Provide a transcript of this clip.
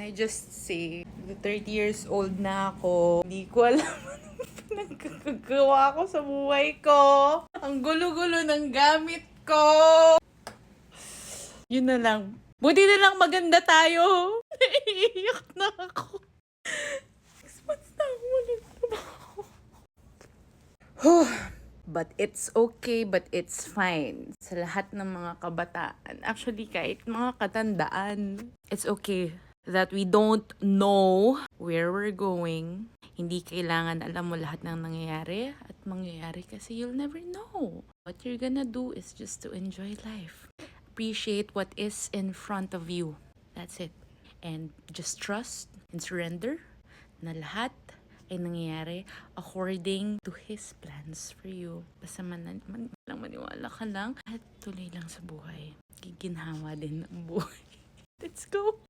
I just say, the 30 years old na ako, hindi ko alam anong pinagkagawa ko sa buhay ko. Ang gulo-gulo ng gamit ko. Yun na lang. Buti na lang maganda tayo. Naiiyak na ako. Six months na ako walang trabaho. But it's okay, but it's fine. Sa lahat ng mga kabataan, actually kahit mga katandaan, it's okay that we don't know where we're going. Hindi kailangan alam mo lahat ng nangyayari at mangyayari kasi you'll never know. What you're gonna do is just to enjoy life. Appreciate what is in front of you. That's it. And just trust and surrender na lahat ay nangyayari according to His plans for you. Basta man, man, lang maniwala ka lang at tuloy lang sa buhay. Giginhawa din ang buhay. Let's go!